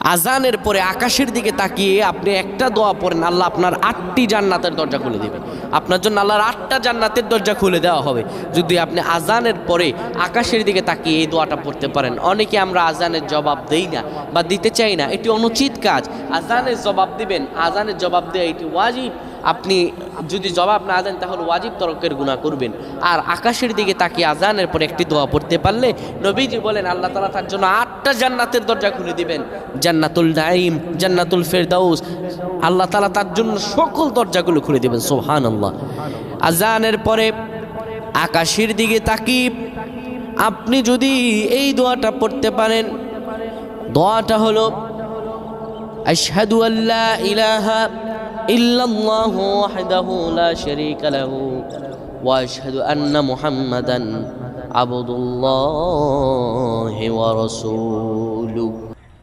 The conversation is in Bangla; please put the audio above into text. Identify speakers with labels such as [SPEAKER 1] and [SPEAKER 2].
[SPEAKER 1] আজানের পরে আকাশের দিকে তাকিয়ে আপনি একটা দোয়া পড়েন, আল্লাহ আপনার আটটি জান্নাতের দরজা খুলে দেবেন। আপনার জন্য আল্লাহর আটটা জান্নাতের দরজা খুলে দেওয়া হবে। যদি আপনি আজানের পরে আকাশের দিকে তাকিয়ে এই দোয়াটা পড়তে পারেন। অনেকে আমরা আজানের জবাব দেই না বা দিতে চাই না, এটি অনুচিত কাজ। আজানের জবাব দিবেন, আজানের জবাব দেওয়া এটি ওয়াজিব। আপনি যদি জবাব না দেন, তাহলে ওয়াজিব তরকের গুণা করবেন। আর আকাশের দিকে তাকিয়ে আজানের পর একটি দোয়া পড়তে পারলে নবীজি বলেন, আল্লাহ তালা তার জন্য আটটা জান্নাতের দরজা খুলে দিবেন। জান্নাতুল নাইম জান্নাতুল ফেরদাউস, আল্লাহ তালা তার জন্য সকল দরজাগুলো খুলে দিবেন সোহান আল্লাহ আজানের পরে আকাশের দিকে তাকিয়ে আপনি যদি এই দোয়াটা পড়তে পারেন, দোয়াটা হলো, আশহাদু আল্লাহ ইলাহা إلا الله وحده لا شريك له وأشهد أن محمدا عبد الله ورسوله.